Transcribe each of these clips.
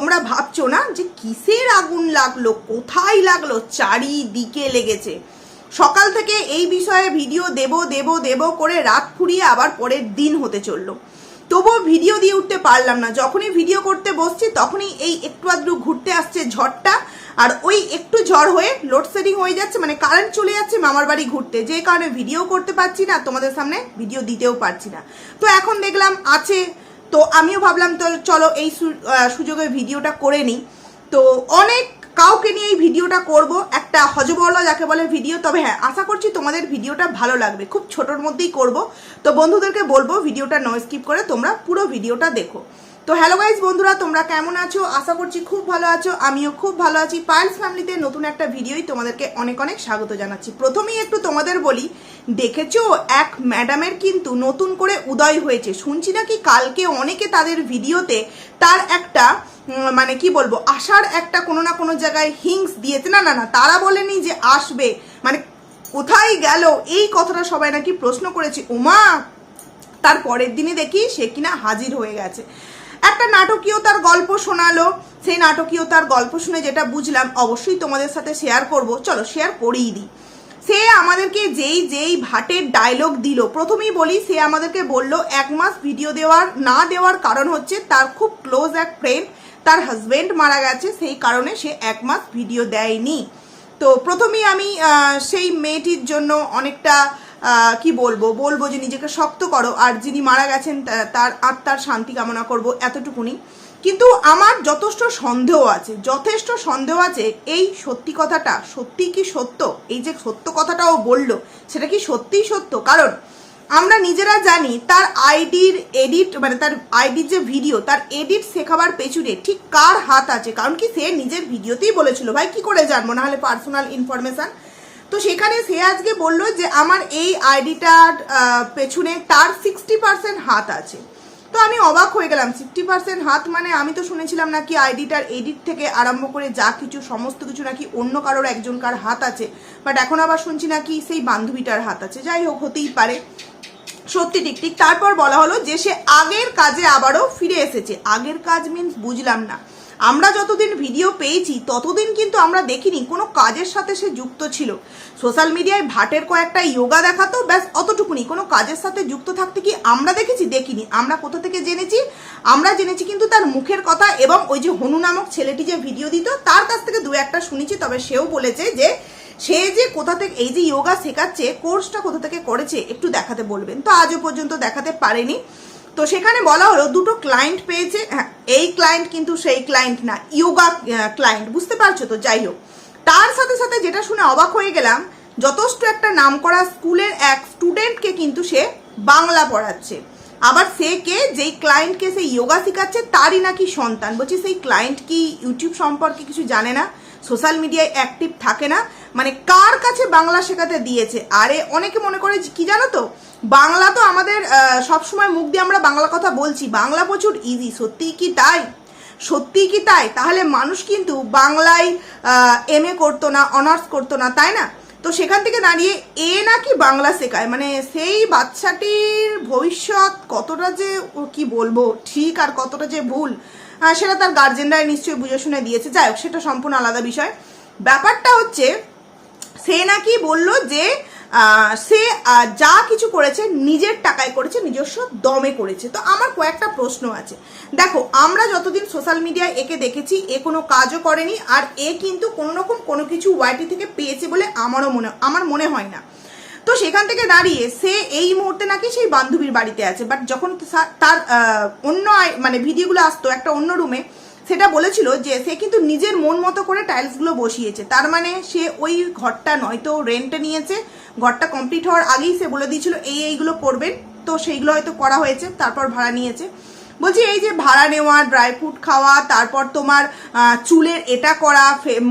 তোমরা ভাবছ না যে কিসের আগুন লাগল, কোথায় লাগল, চারিদিকে লেগেছে? সকাল থেকে এই বিষয়ে ভিডিও দেব দেব দেব করে রাত ফুরিয়ে আবার পরের দিন হতে চলল। তবুও ভিডিও দিয়ে উঠতে পারলাম না। যখনই ভিডিও করতে বসছি, তখনই এই একটু আধটু ঘুরতে আসছে ঝড়টা, আর ওই একটু ঝড় হয়ে লোডশেডিং হয়ে যাচ্ছে মানে কারেন্ট চলে যাচ্ছে মামার বাড়ি ঘুরতে। যে কারণে ভিডিও করতে পারছি না, তোমাদের সামনে ভিডিও দিতেও পারছি না। তো এখন দেখলাম আছে তো আমিও ভাবলাম তো চলো এই সুযোগে ভিডিওটা করে নিই। তো অনেক কাউকে নিয়ে এই ভিডিওটা করব, একটা হজবরলা যাকে বলে ভিডিও। তবে হ্যাঁ আশা করছি তোমাদের ভিডিওটা ভালো লাগবে, খুব ছোটোর মধ্যেই করব। তো বন্ধুদেরকে বলব, ভিডিওটা নো স্কিপ করে তোমরা পুরো ভিডিওটা দেখো। তো হ্যালো গাইজ বন্ধুরা, তোমরা কেমন আছো? আশা করছি খুব ভালো আছো। আমিও খুব ভালো আছি। পায়েলস ফ্যামিলিতে নতুন একটা ভিডিওই তোমাদেরকে অনেক অনেক স্বাগত জানাচ্ছি। প্রথমেই একটু তোমাদের বলি, দেখেছ, এক ম্যাডামের কিন্তু নতুন করে উদয় হয়েছে। শুনছি নাকি কালকে অনেকে তাদের ভিডিওতে তার একটা মানে কি বলব আসার একটা কোনো না কোনো জায়গায় হিংস দিয়েছে। না না না, তারা বলেনি যে আসবে। মানে কোথায় গেল? এই কথাটা সবাই নাকি প্রশ্ন করেছে। উমা তার পরের দিনে দেখি সে কিনা হাজির হয়ে গেছে। একটা নাটকীয়তার গল্প শোনালো। সেই নাটকীয়তার গল্প শুনে যেটা বুঝলাম, অবশ্যই তোমাদের সাথে শেয়ার করব। চলো শেয়ার করেই দিই সে আমাদেরকে যেই যেই ভাটের ডায়লগ দিল, প্রথমেই বলি, সে আমাদেরকে বলল, এক মাস ভিডিও দেওয়ার, না দেওয়ার কারণ হচ্ছে তার খুব ক্লোজ এক ফ্রেন্ড তার হাজব্যান্ড মারা গেছে। সেই কারণে সে এক মাস ভিডিও দেয়নি। তো প্রথমেই আমি সেই মেয়েটির জন্য অনেকটা কি বলব? বলব যে নিজেকে শক্ত করো। আর যিনি মারা গেছেন তার আত্মার শান্তি কামনা করব এতটুকুনি। কিন্তু আমার যথেষ্ট সন্দেহ আছে, যথেষ্ট সন্দেহ আছে এই সত্যি কথাটা। সত্যি কি সত্য? এই যে সত্য কথাটাও বলল, সেটা কি সত্যিই সত্য? কারণ আমরা নিজেরা জানি তার আইডির এডিট মানে তার আইডির যে ভিডিও, তার এডিট শেখাবার পেছনে ঠিক কার হাত আছে? কারণ কি সে নিজের ভিডিওতেই বলেছিল, ভাই, কি করে জানব? না হলে পার্সোনাল ইনফরমেশন তো সেখানে সে আজকে বলল যে আমার এই আইডিটার পেছনে তার সিক্সটি পার্সেন্ট হাত আছে। তো আমি অবাক হয়ে গেলাম। সিক্সটি পার্সেন্ট হাত মানে আমি তো শুনেছিলাম নাকি আইডিটার এডিট থেকে আরম্ভ করে যা কিছু, সমস্ত কিছু নাকি অন্য কারোর একজনকার হাত আছে। বাট এখন আবার শুনছি নাকি সেই বান্ধবীটার হাত আছে। যাই হোক, হতেই পারে। সত্যি ঠিক ঠিক। তারপর বলা হলো যে সে আগের কাজে আবারও ফিরে এসেছে। আগের কাজ মিন্স বুঝলাম না। আমরা যতদিন ভিডিও পেয়েছি, ততদিন কিন্তু আমরা দেখিনি, কোনো কাজের সাথে সে যুক্ত ছিল। সোশ্যাল মিডিয়ায় ভাটের কয়েকটা যোগা দেখাতো, ব্যাস অতটুকুনি। কোনো কাজের সাথে যুক্ত থাকতে কি আমরা দেখেছি? দেখিনি। আমরা কোথা থেকে জেনেছি? আমরা জেনেছি কিন্তু তার মুখের কথা এবং ওই যে হনু নামক ছেলেটি যে ভিডিও দিত, তার কাছ থেকে দু একটা শুনেছি, তবে সেও বলেছে যে সে যে কোথা থেকে এই যে যোগা শেখাচ্ছে কোর্সটা কোথা থেকে করেছে, একটু দেখাতে বলবেন। তো আজও পর্যন্ত দেখাতে পারেনি। তো সেখানে বলা হলো দুটো ক্লায়েন্ট পেয়েছে। হ্যাঁ এই ক্লায়েন্ট কিন্তু সেই ক্লায়েন্ট না, ইয়োগা ক্লায়েন্ট বুঝতে পারছ তো? যাই হোক, তার সাথে সাথে যেটা শুনে অবাক হয়ে গেলাম, যথেষ্ট একটা নামকরা স্কুলের এক স্টুডেন্টকে কিন্তু সে বাংলা পড়াচ্ছে। আবার সে কে, যেই ক্লায়েন্টকে সে যোগা শেখাচ্ছে, তারই নাকি সন্তান। বলছি, সেই ক্লায়েন্ট কি ইউটিউব সম্পর্কে কিছু জানে না? সোশ্যাল মিডিয়ায় অ্যাক্টিভ থাকে না। মানে কার কাছে বাংলা শেখাতে দিয়েছে? আরে, অনেকে মনে করে কি জানো তো? বাংলা তো আমাদের সব সময় মুখ দিয়ে আমরা বাংলা কথা বলছি। বাংলা প্রচুর ইজি সত্যিই কি তাই? সত্যিই কি তাই? তাহলে মানুষ কিন্তু বাংলায় এম এ করতো না অনার্স করতো না, তাই না? তো সেখান থেকে দাঁড়িয়ে এ নাকি বাংলা শেখায়। মানে সেই বাচ্চাটির ভবিষ্যৎ কতটা যে কি বলব, ঠিক আর কতটা যে ভুল সেটা তার গার্জেনরাই নিশ্চয়ই বুঝে শুনে দিয়েছে। যাই হোক, সেটা সম্পূর্ণ আলাদা বিষয়। ব্যাপারটা হচ্ছে, সে নাকি বলল যে সে যা কিছু করেছে, নিজের টাকায় করেছে, নিজস্ব দমে করেছে। তো আমার কয়েকটা প্রশ্ন আছে। দেখো, আমরা যতদিন সোশ্যাল মিডিয়ায় একে দেখেছি, এ কোনো কাজও করেনি, আর এ কিন্তু কোনো রকম কোনো কিছু ওয়াইটি থেকে পেয়েছে বলে আমারও মনে, আমার মনে হয় না। তো সেখান থেকে দাঁড়িয়ে সে এই মুহূর্তে নাকি সেই বান্ধবীর বাড়িতে আছে। বাট যখন তার অন্য মানে ভিডিওগুলো আসতো একটা অন্য রুমে সেটা বলেছিল যে সে কিন্তু নিজের মন মতো করে টাইলসগুলো বসিয়েছে। তার মানে সে ওই ঘরটা নয়তো রেন্টে নিয়েছে ঘরটা কমপ্লিট হওয়ার আগেই সে বলে দিয়েছিল, এই এইগুলো করবেন। তো সেইগুলো হয়তো করা হয়েছে, তারপর ভাড়া নিয়েছে। বলছি, এই যে ভাড়া নেওয়া ড্রাই ফ্রুট খাওয়া, তারপর তোমার চুলের এটা করা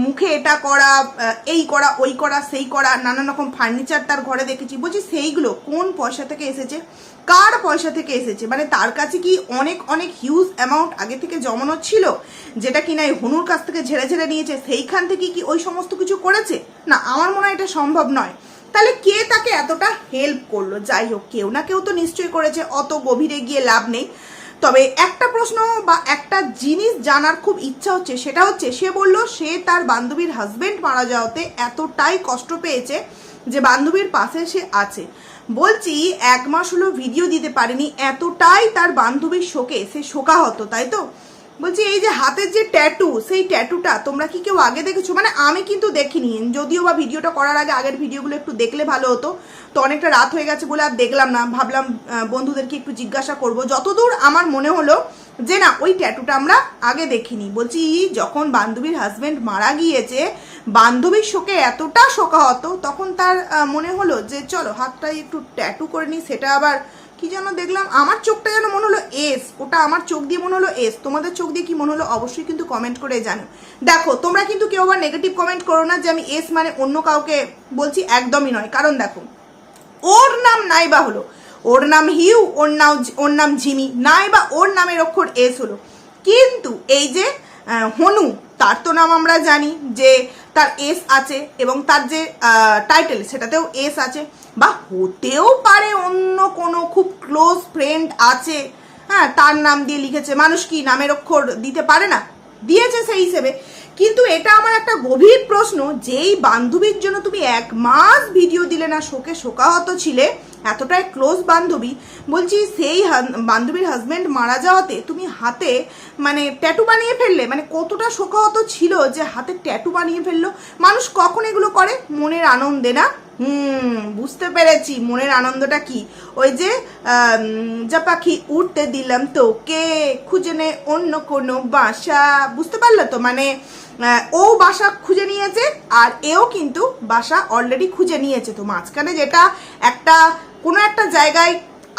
মুখে এটা করা এই করা, ওই করা, সেই করা, নানান রকম ফার্নিচার তার ঘরে দেখেছি। বলছি, সেইগুলো কোন পয়সা থেকে এসেছে? কার পয়সা থেকে এসেছে? মানে তার কাছে কি অনেক অনেক হিউজ অ্যামাউন্ট আগে থেকে জমানো ছিল, যেটা কিনা এই হনুর কাছ থেকে ঝেড়ে ঝেড়ে নিয়েছে, সেইখান থেকে কি ওই সমস্ত কিছু করেছে? না, আমার মনে হয় এটা সম্ভব নয়। তাহলে কে তাকে এতটা হেল্প করল? যাই হোক, কেউ না কেউ তো নিশ্চয়ই করেছে, অত গভীরে গিয়ে লাভ নেই। তবে একটা প্রশ্ন বা একটা জিনিস জানার খুব ইচ্ছা হচ্ছে, সেটা হচ্ছে, সে বলল, সে তার বান্ধবীর হাজবেন্ড মারা যাওয়াতে এতটাই কষ্ট পেয়েছে যে বান্ধবীর পাশে সে আছে। বলছি, এক মাস হলো ভিডিও দিতে পারেনি, এতটাই তার বান্ধবীর শোকে, সে শোকাহত, তাই তো? বলছি, এই যে হাতের যে ট্যাটু সেই ট্যাটুটা তোমরা কি কেউ আগে দেখেছ? মানে আমি কিন্তু দেখিনি। যদিও বা ভিডিওটা করার আগে আগের ভিডিওগুলো একটু দেখলে ভালো হতো। তো অনেকটা রাত হয়ে গেছে বলে আর দেখলাম না। ভাবলাম বন্ধুদেরকে একটু জিজ্ঞাসা করব। যতদূর আমার মনে হলো যে না, ওই ট্যাটুটা আমরা আগে দেখিনি। বলছি যখন বান্ধবীর হাজব্যান্ড মারা গিয়েছে, বান্ধবীর শোকে এতটা শোকাহত, তখন তার মনে হলো যে, চলো হাতটা একটু ট্যাটু করে নিই, সেটা আবার কি যেন দেখলাম? আমার চোখটা যেন মনে হলো এস ওটা আমার চোখ দিয়ে মনে হলো এস তোমাদের চোখ দিয়ে কি মনে হলো অবশ্যই কিন্তু কমেন্ট করে জানো। দেখো, তোমরা কিন্তু কেউ আবার নেগেটিভ কমেন্ট করো না যে আমি এস মানে অন্য কাউকে বলছি, একদমই নয়। কারণ দেখো, ওর নাম নাইবা হলো, ওর নাম হিউ, ওর নাম ওর নাম ঝিমি নাইবা ওর নামের অক্ষর এস হলো। কিন্তু এই যে হনু, তার তো নাম আমরা জানি যে তার এস আছে এবং তার যে টাইটেল সেটাতেও এস আছে। বা হতেও পারে অন্য কোনো খুব ক্লোজ ফ্রেন্ড আছে। হ্যাঁ তার নাম দিয়ে লিখেছে। মানুষ কি নামের অক্ষর দিতে পারে না? দিয়েছে সেই হিসেবে। কিন্তু এটা আমার একটা গভীর প্রশ্ন, যেই বান্ধবীর জন্য তুমি এক মাস ভিডিও দিলে না, শোকে শোকাহত ছিলে, এতটাই ক্লোজ বান্ধবী, বলছি সেই বান্ধবীর হাজব্যান্ড মারা যাওয়াতে তুমি হাতে মানে ট্যাটু বানিয়ে ফেললে মানে কতটা শোকাহত ছিল যে হাতে ট্যাটু বানিয়ে ফেলল? মানুষ কখন এগুলো করে? মনের আনন্দে না? হুম, বুঝতে পেরেছি। মনের আনন্দটা কি? ওই যে যা পাখি উঠতে দিলাম তোকে, খুঁজে নে অন্য কোনো বাসা, বুঝতে পারলে তো? মানে ও বাসা খুঁজে নিয়েছে আর এও কিন্তু বাসা অলরেডি খুঁজে নিয়েছে। তো মাঝখানে যেটা একটা, কোনো একটা জায়গায়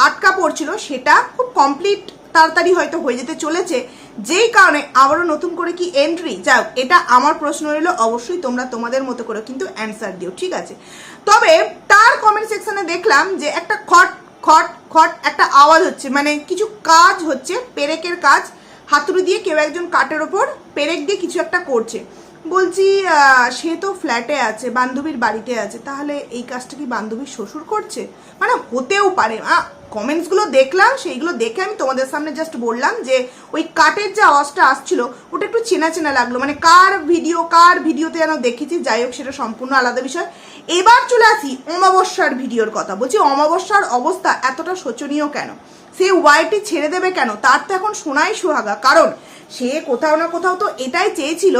আটকা পড়ছিল, সেটা খুব কমপ্লিট তাড়াতাড়ি হয়তো হয়ে যেতে চলেছে। যেই কারণে আবারও নতুন করে কি এন্ট্রি যাও এটা আমার প্রশ্ন রইল, অবশ্যই তোমরা তোমাদের মতো করে কিন্তু অ্যান্সার দিও, ঠিক আছে? তবে তার কমেন্ট সেকশনে দেখলাম যে একটা খট খট খট একটা আওয়াজ হচ্ছে মানে কিছু কাজ হচ্ছে, পেরেকের কাজ, হাতুড়ি দিয়ে কেউ একজন কাঠের ওপর পেরেক দিয়ে কিছু একটা করছে। বলছি সে তো ফ্ল্যাটে আছে, বান্ধবীর বাড়িতে আছে, তাহলে এই কাজটা কি বান্ধবীর শ্বশুর করছে? মানে হতেও পারে। কমেন্টসগুলো দেখলাম, সেইগুলো দেখে আমি তোমাদের সামনে জাস্ট বললাম যে, ওই কাটের যে আওয়াজটা আসছিল, ওটা একটু চেনা চেনা লাগল। মানে কার ভিডিও, কার ভিডিওতে যেন দেখেছি, যাই হোক, সেটা সম্পূর্ণ আলাদা বিষয়। এবার চলে আসি অমাবস্যার ভিডিওর কথা। বলছি, অমাবস্যার অবস্থা এতটা শোচনীয় কেন? সে ওয়াইটি ছেড়ে দেবে কেন? তার তো এখন সোনাই সুহাগা। কারণ সে কোথাও না কোথাও তো এটাই চেয়েছিল,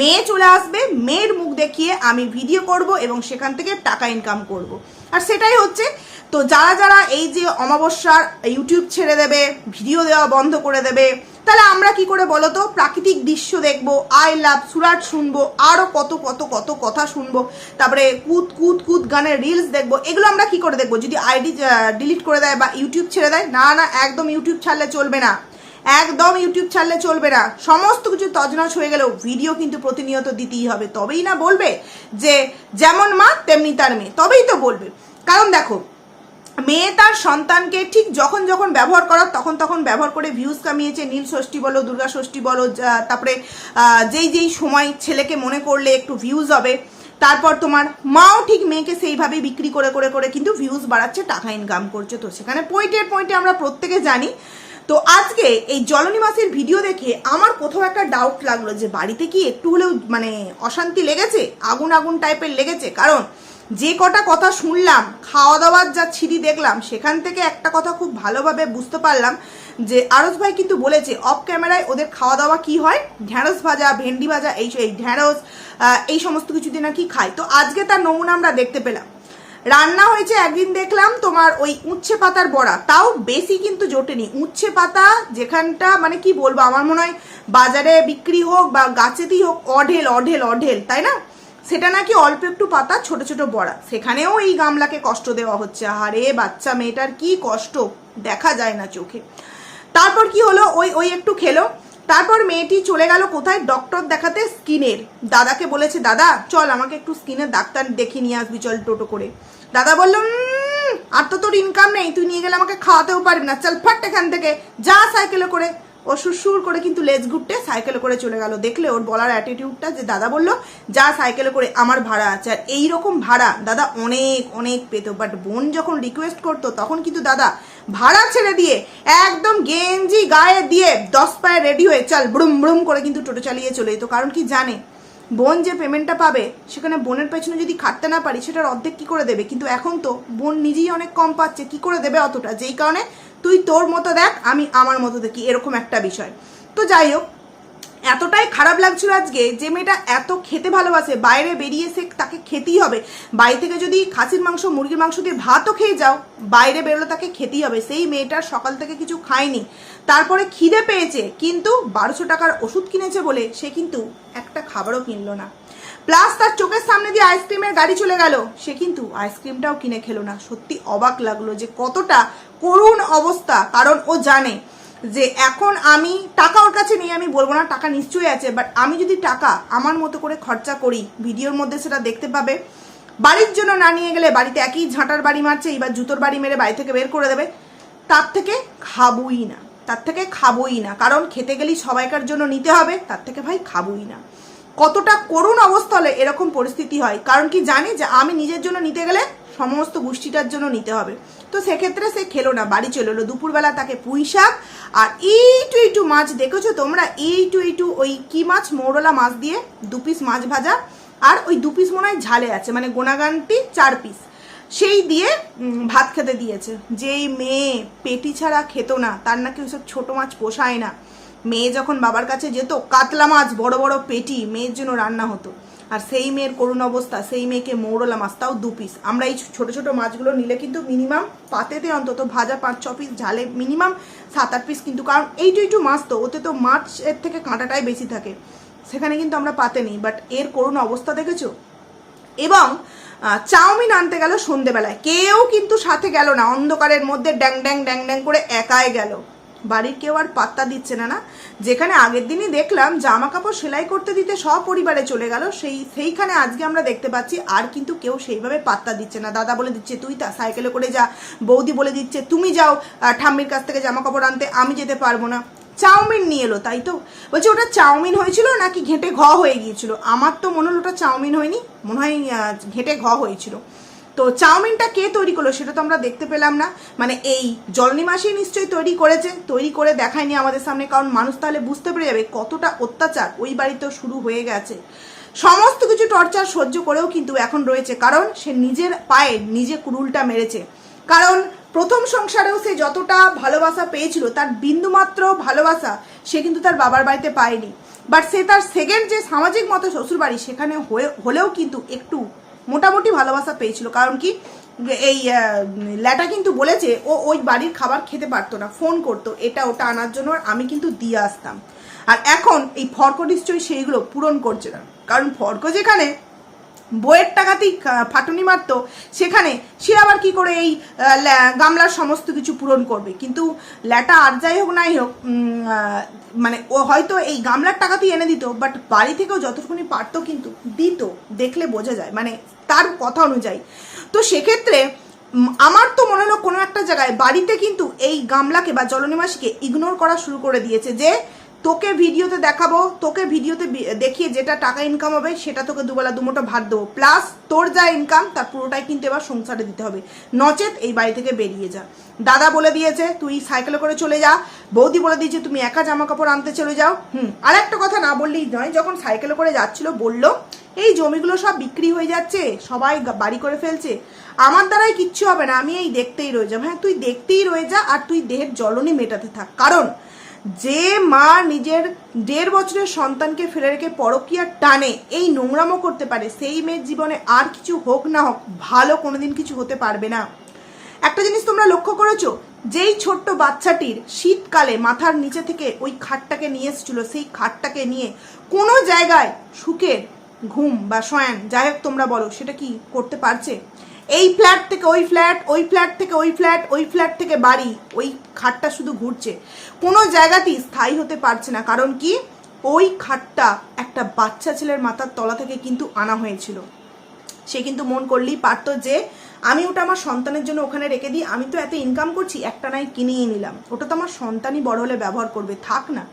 মেয়ে চলে আসবে, মেয়ের মুখ দেখিয়ে আমি ভিডিও করব এবং সেখান থেকে টাকা ইনকাম করব। আর সেটাই হচ্ছে, তো যারা যারা এই যে অমাবস্যার ইউটিউব ছেড়ে দেবে, ভিডিও দেওয়া বন্ধ করে দেবে তাহলে আমরা কি করে বলো তো? প্রাকৃতিক দৃশ্য দেখব, আই লাভ, সুরাট শুনব আরও কত কত কত কথা শুনব, তারপরে কুত কুত কুত গানের রিলস দেখব, এগুলো আমরা কি করে দেখব? যদি আইডি ডিলিট করে দেয় বা ইউটিউব ছেড়ে দেয়, না না, একদম ইউটিউব ছাড়লে চলবে না। একদম ইউটিউব ছাড়লে চলবে না। সমস্ত কিছু তজনজ হয়ে গেলেও ভিডিও কিন্তু প্রতিনিয়ত দিতেই হবে। তবেই না বলবে যে, যেমন মা, তেমনি তার মেয়ে। তবেই তো বলবে। কারণ দেখো মেয়ে তার সন্তানকে ঠিক যখন যখন ব্যবহার করার, তখন তখন ব্যবহার করে ভিউজ কামিয়েছে, নীল ষষ্ঠী বলো, দুর্গা ষষ্ঠী বলো তারপরে যেই যেই সময় ছেলেকে মনে করলে একটু ভিউজ হবে, তারপর তোমার মাও ঠিক মেয়েকে সেইভাবেই বিক্রি করে করে করে কিন্তু ভিউজ বাড়াচ্ছে, টাকা ইনকাম করছে। তো সেখানে পয়েন্টের পয়েন্টে আমরা প্রত্যেকে জানি। তো আজকে এই জলনী মাসের ভিডিও দেখে আমার কোথাও একটা ডাউট লাগল যে বাড়িতে কি একটু হলেও মানে অশান্তি লেগেছে? আগুন আগুন টাইপের লেগেছে? কারণ যে কটা কথা শুনলাম খাওয়া দাওয়ার যা ছিঁড়ি দেখলাম, সেখান থেকে একটা কথা খুব ভালোভাবে বুঝতে পারলাম যে আরস ভাই কিন্তু বলেছে অফ ক্যামেরায় ওদের খাওয়া দাওয়া কি হয়? ঢ্যাঁড়স ভাজা, ভেন্ডি ভাজা, এই এই ঢ্যাঁড়স এই সমস্ত কিছু দিয়ে নাকি খায়। তো আজকে তার নমুনা আমরা দেখতে পেলাম। রান্না হয়েছে একদিন দেখলাম তোমার ওই উচ্ছে পাতার বড়া, তাও বেশি কিন্তু জোটেনি। উচ্ছে পাতা যেখানটা মানে কি বলব, আমার মনে হয় বাজারে বিক্রি হোক বা গাছেতেই হোক, অঢেল অঢেল অঢেল, তাই না? সেটা নাকি অল্প একটু পাতা ছোট ছোট বড়া। সেখানেও এই গামলাকে কষ্ট দেওয়া হচ্ছে। আরে বাচ্চা মেয়েটার কি কষ্ট? দেখা যায় না চোখে। তারপর কি হলো? ওই ওই একটু খেলো। তারপর মেয়েটি চলে গেল কোথায়? ডক্টর দেখাতে স্কিনের। দাদাকে বলেছে দাদা চল আমাকে একটু স্কিনের ডাক্তার দেখিয়ে নিয়ে আসবি চল টোটো করে। দাদা বলল "উম, আর তো তোর ইনকাম নেই। তুই নিয়ে গেলে আমাকে খাওয়াতেও পারবি না। চল ফাট এখান থেকে। যা সাইকেলে করে ও সুরসুর করে কিন্তু লেজ ঘুরতে সাইকেলে করে চলে গেল। দেখলে ওর বলার অ্যাটিটিউডটা যে দাদা বলল, যা সাইকেলে করে আমার ভাড়া আছে। আর এইরকম ভাড়া দাদা অনেক অনেক পেত। বাট বোন যখন রিকোয়েস্ট করতো, তখন কিন্তু দাদা ভাড়া ছেড়ে দিয়ে একদম গেঞ্জি গায়ে দিয়ে দশ পায়ে রেডি হয়ে চাল, ব্রুম ব্রুম করে কিন্তু টোটো চালিয়ে চলে যেত। কারণ কি জানে? বোন যে পেমেন্টটা পাবে, সেখানে বোনের পেছনে যদি খাটতে না পারি, সেটার অর্ধেক কি করে দেবে? কিন্তু এখন তো বোন নিজেই অনেক কম পাচ্ছে, কি করে দেবে অতটা? যেই কারণে তুই তোর মতো দেখ, আমি আমার মতো দেখি, এরকম একটা বিষয়। তো যাই হোক এতটাই খারাপ লাগছিল আজকে যে মেয়েটা এত খেতে ভালোবাসে, বাইরে বেরিয়ে সে তাকে খেতেই হবে। বাড়ি থেকে যদি খাসির মাংস, মুরগির মাংস দিয়ে ভাতও খেয়ে যাও, বাইরে বেরোলে তাকে খেতেই হবে। সেই মেয়েটার সকাল থেকে কিছু খায়নি। তারপরে খিদে পেয়েছে, কিন্তু বারোশো টাকার ওষুধ কিনেছে বলে সে কিন্তু একটা খাবারও কিনলো না। প্লাস তার চোখের সামনে দিয়ে আইসক্রিমের গাড়ি চলে গেল। সে কিন্তু আইসক্রিমটাও কিনে খেলো না। সত্যি অবাক লাগল যে কতটা করুণ অবস্থা, কারণ ও জানে যে এখন আমি টাকা ওর কাছে নিয়ে আমি বলব না, টাকা নিশ্চয়ই আছে বাট আমি যদি টাকা আমার মতো করে খরচা করি, ভিডিওর মধ্যে সেটা দেখতে পাবে, বাড়ির জন্য না নিয়ে গেলে বাড়িতে একই ঝাঁটার বাড়ি মারছে এইবার জুতোর বাড়ি মেরে বাড়ি থেকে বের করে দেবে, তার থেকে খাবই না, তার থেকে খাবই না, কারণ খেতে গেলেই সবাইকার জন্য নিতে হবে, তার থেকে ভাই খাবই না। কতটা করুণ অবস্থা হলে এরকম পরিস্থিতি হয়। কারণ কি জানি যে আমি নিজের জন্য নিতে গেলে সমস্ত গোষ্ঠীটার জন্য নিতে হবে। তো সেক্ষেত্রে সে খেলো না, বাড়ি চলে এলো। দুপুরবেলা তাকে পুঁই শাক আর এইটু এইটু মাছ দেখেছ তোমরা? এইটু এইটু ওই কি মাছ? মৌরলা মাছ দিয়ে দু পিস মাছ ভাজা আর ওই দু পিস মনে হয় ঝালে আছে মানে গোনাগানটি চার পিস সেই দিয়ে ভাত খেতে দিয়েছে। যেই মেয়ে পেটি ছাড়া খেত না, তার নাকি ওইসব ছোটো মাছ পোষায় না। মেয়ে যখন বাবার কাছে যেত, কাতলা মাছ, বড় বড় পেটি, মেয়ের জন্য রান্না হতো। আর সেই মেয়ের করুণ অবস্থা, সেই মেয়েকে মৌরলা মাছ, তাও দু পিস আমরা এই ছোট ছোট মাছগুলো নিলে কিন্তু মিনিমাম পাতেতে অন্তত ভাজা পাঁচ, ছ পিস ঝালে মিনিমাম সাত, আট পিস কিন্তু, কারণ এইটু এইটু মাছ তো, ওতে তো মাছ এর থেকে কাঁটাটাই বেশি থাকে। সেখানে কিন্তু আমরা পাতে নিই বাট এর করুণ অবস্থা দেখেছ? এবং চাউমিন আনতে গেল সন্ধেবেলায়। কেউ কিন্তু সাথে গেল না, অন্ধকারের মধ্যে ড্যাং ড্যাং ড্যাং ড্যাং করে একাই গেল। বাড়ির কেউ আর পাত্তা দিচ্ছে না না। যেখানে আগের দিনই দেখলাম জামা কাপড় সেলাই করতে দিতে সপরিবারে চলে গেল। সেই, সেইখানে আজকে আমরা দেখতে পাচ্ছি আর কিন্তু কেউ সেইভাবে পাত্তা দিচ্ছে না। দাদা বলে দিচ্ছে, তুই তা সাইকেলে করে যা। বৌদি বলে দিচ্ছে, তুমি যাও ঠাম্মির কাছ থেকে জামা কাপড় আনতে, আমি যেতে পারব না। চাউমিন নিয়ে এলো, তাই তো? বলছি, ওটা চাউমিন হয়েছিল নাকি ঘেঁটে ঘ হয়ে গিয়েছিল? আমার তো মনে হলো ওটা চাউমিন হয়নি, মনে হয় ঘেঁটে ঘ হয়েছিল। তো চাউমিনটা কে তৈরি করল সেটা তো আমরা দেখতে পেলাম না। মানে এই জলনি মাসি নিশ্চয়ই তৈরি করেছে, তৈরি করে দেখায়নি আমাদের সামনে, কারণ মানুষ তাহলে বুঝতে পেরে যাবে কতটা অত্যাচার ওই বাড়িতেও শুরু হয়ে গেছে। সমস্ত কিছু টর্চার সহ্য করেও কিন্তু এখন রয়েছে, কারণ সে নিজের পায়ে নিজে কুড়ুলটা মেরেছে। কারণ প্রথম সংসারেও সে যতটা ভালোবাসা পেয়েছিল, তার বিন্দুমাত্র ভালোবাসা সে কিন্তু তার বাবার বাড়িতে পায়নি। বাট সে তার সেকেন্ড যে সামাজিক মতো শ্বশুর বাড়ি সেখানে হয়ে- হলেও কিন্তু একটু মোটামুটি ভালোবাসা পেয়েছিল। কারণ কি, এই ল্যাটা কিন্তু বলেছে, ও ওই বাড়ির খাবার খেতে পারতো না, ফোন করতো, এটা ওটা আনার জন্য আমি কিন্তু দিয়ে আসতাম। আর এখন এই ফর্ক নিশ্চয়ই সেইগুলো পূরণ করছে না। কারণ ফর্ক যেখানে বইয়ের টাকাতেই ফাটুনি মারতো, সেখানে সে আবার কি করে এই গামলার সমস্ত কিছু পূরণ করবে। কিন্তু ল্যাটা আর যাই হোক নাই হোক মানে ও হয়তো এই গামলার টাকাতেই এনে দিত বাট বাড়ি থেকেও যতটুকুনি পারতো কিন্তু দিত, দেখলে বোঝা যায় মানে তার কথা অনুযায়ী। তো সেক্ষেত্রে আমার তো মনে হলো কোনো একটা জায়গায় বাড়িতে কিন্তু এই গামলাকে বা জলনিমাসীকে ইগনোর করা শুরু করে দিয়েছে যে তোকে ভিডিওতে দেখাবো, তোকে ভিডিওতে দেখিয়ে যেটা টাকা ইনকাম হবে, সেটা তোকে দুবেলা দুমোটা ভাত দেবো। প্লাস তোর যা ইনকাম তার পুরোটাই কিন্তু এবার সংসারে দিতে হবে। নচেত এই বাড়ি থেকে বেরিয়ে যা। দাদা বলে দিয়েছে, তুই সাইকেলে করে চলে যা। বৌদি বলে দিয়েছে, তুমি একা জামা কাপড় আনতে চলে যাও। হুম আর একটা কথা না বললেই নয়, যখন সাইকেলে করে যাচ্ছিল, বলল, এই জমিগুলো সব বিক্রি হয়ে যাচ্ছে, সবাই বাড়ি করে ফেলছে। আমার দ্বারাই কিচ্ছু হবে না, আমি এই দেখতেই রয়ে যাব। হ্যাঁ তুই দেখতেই রয়ে যা, আর তুই দেহের জ্বলনই মেটাতে থাক। কারণ যে মা নিজের দেড় বছরের সন্তানকে ফেলে রেখে পরকীয়ার টানে, এই নোংরামো করতে পারে। সেই মেয়ের জীবনে আর কিছু হোক না হোক, ভালো কোনোদিন কিছু হতে পারবে না। একটা জিনিস তোমরা লক্ষ্য করেছ? যেই ছোট্ট বাচ্চাটির শীতকালে মাথার নিচে থেকে ওই খাটটাকে নিয়ে এসেছিল, সেই খাটটাকে নিয়ে কোনো জায়গায় সুখের ঘুম বা শয়ান, যাই হোক তোমরা বলো, সেটা কি করতে পারছে? এই ফ্ল্যাট থেকে ওই ফ্ল্যাট ওই ফ্ল্যাট থেকে ওই ফ্ল্যাট ওই ফ্ল্যাট থেকে বাড়ি। ওই খাটটা শুধু ঘুরছে। কোনো জায়গাতেই স্থায়ী হতে পারছে না। কারণ কি? ওই খাটটা একটা বাচ্চা ছেলের মাথার তলা থেকে কিন্তু আনা হয়েছিল। সে কিন্তু মন করলেই পারতো যে, আমি ওটা আমার সন্তানের জন্য ওখানে রেখে দিই। আমি তো এত ইনকাম করছি, একটা নাই কিনেই নিলাম। ওটা তো আমার সন্তানই বড় হলে ব্যবহার করবে। থাক না।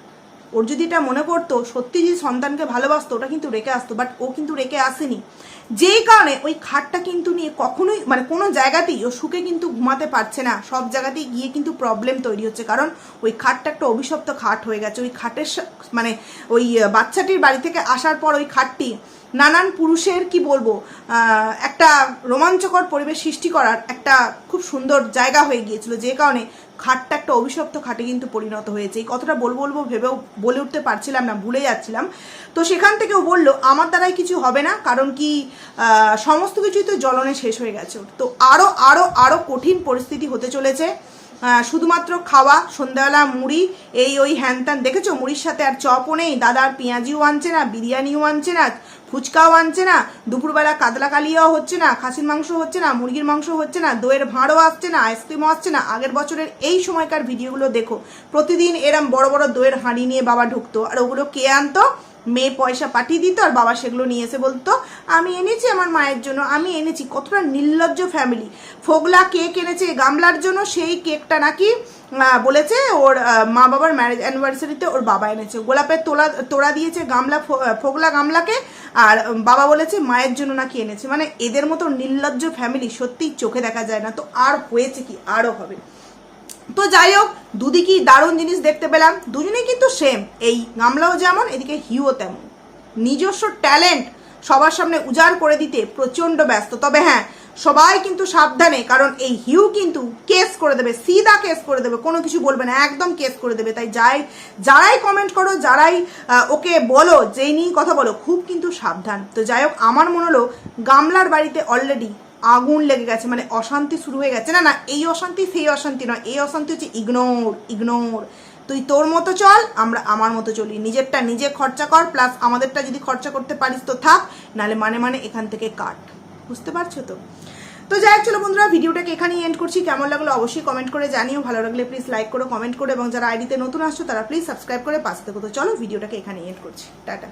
ওর যদি এটা মনে করতো সত্যি যদি সন্তানকে ভালোবাসতো, ওটা কিন্তু রেখে আসতো বাট ও কিন্তু রেখে আসেনি। যেই কারণে ওই খাটটা কিন্তু নিয়ে কখনোই মানে কোনো জায়গাতেই ও সুখে কিন্তু ঘুমাতে পারছে না। সব জায়গাতেই গিয়ে কিন্তু প্রবলেম তৈরি হচ্ছে, কারণ ওই খাটটা একটা অভিশপ্ত খাট হয়ে গেছে। ওই খাটের মানে ওই বাচ্চাটির বাড়ি থেকে আসার পর ওই খাটটি নানান পুরুষের, কি বলব একটা রোমাঞ্চকর পরিবেশ সৃষ্টি করার একটা খুব সুন্দর জায়গা হয়ে গিয়েছিল। যে কারণে খাটটা একটা অভিশপ্ত খাটে কিন্তু পরিণত হয়েছে। এই কথাটা বলব বলব ভেবেও বলে উঠতে পারছিলাম না, ভুলে যাচ্ছিলাম। তো সেখান থেকেও বলল, আমার দ্বারাই কিছু হবে না, কারণ কি সমস্ত কিছুই তো জ্বলনে শেষ হয়ে গেছে। তো আরও আরও আরও কঠিন পরিস্থিতি হতে চলেছে। শুধুমাত্র খাওয়া, সন্ধ্যাবেলা মুড়ি, এই ওই হ্যান ত্যান দেখেছ? মুড়ির সাথে আর চপও নেই। দাদার পেঁয়াজিও আনছে না, বিরিয়ানিও আনছে না, ফুচকাও আনছে না, দুপুরবেলা কাতলা কালিয়াও হচ্ছে না, খাসির মাংস হচ্ছে না, মুরগির মাংস হচ্ছে না, দইয়ের ভাঁড়ও আসছে না আইসক্রিমও আসছে না। আগের বছরের এই সময়কার ভিডিওগুলো দেখো। প্রতিদিন এরম বড় বড় দইয়ের হাঁড়ি নিয়ে বাবা ঢুকতো। আর ওগুলো কে আনতো? মেয়ে পয়সা পাঠিয়ে দিত আর বাবা সেগুলো নিয়ে এসে বলতো, আমি এনেছি আমার মায়ের জন্য, আমি এনেছি। কতটা নির্লজ্জ ফ্যামিলি ফোগলা কেক এনেছে গামলার জন্য, সেই কেকটা নাকি বলেছে ওর মা বাবার ম্যারেজ অ্যানিভার্সারিতে ওর বাবা এনেছে। গোলাপের তোলা, তোড়া দিয়েছে গামলা ফোগলা গামলাকে আর বাবা বলেছে মায়ের জন্য নাকি এনেছে। মানে এদের মতো নির্লজ্জ ফ্যামিলি সত্যিই চোখে দেখা যায় না। তো আর হয়েছে কি? আরও হবে। তো যাই হোক, দুদিকেই দারুণ জিনিস দেখতে পেলাম। দুজনেই কিন্তু সেম এই গামলাও যেমন, এদিকে হিউও তেমন। নিজস্ব ট্যালেন্ট সবার সামনে উজাড় করে দিতে প্রচণ্ড ব্যস্ত। তবে হ্যাঁ সবাই কিন্তু সাবধানে, কারণ এই হিউ কিন্তু কেস করে দেবে, সিধা কেস করে দেবে, কোনো কিছু বলবে না, একদম কেস করে দেবে। তাই যাই, যারাই কমেন্ট করো, যারাই ওকে বলো, যেই নিয়ে কথা বলো, খুব কিন্তু সাবধান। তো যাই হোক, আমার মনে হলো, গামলার বাড়িতে অলরেডি আগুন লেগে গেছে মানে অশান্তি শুরু হয়ে গেছে। না না, এই অশান্তি সেই অশান্তি নয়, এই অশান্তি হচ্ছে ইগনোর ইগনোর তুই তোর মতো চল, আমরা আমার মতো চলি। নিজেরটা নিজে খরচা কর প্লাস আমাদেরটা যদি খরচা করতে পারিস তো থাক নাহলে মানে মানে এখান থেকে কাট। বুঝতে পারছ তো? তো যাই চলো বন্ধুরা, ভিডিওটাকে এখানেই এন্ড করছি। কেমন লাগল অবশ্যই কমেন্ট করে জানিও। ভালো লাগলে প্লিজ লাইক করো কমেন্ট করো, এবং যারা আইডিতে নতুন আসছো, তারা প্লিজ সাবস্ক্রাইব করে পাশে থেকো। তো চলো, ভিডিওটাকে এখানেই এন্ড করছি। টাটা।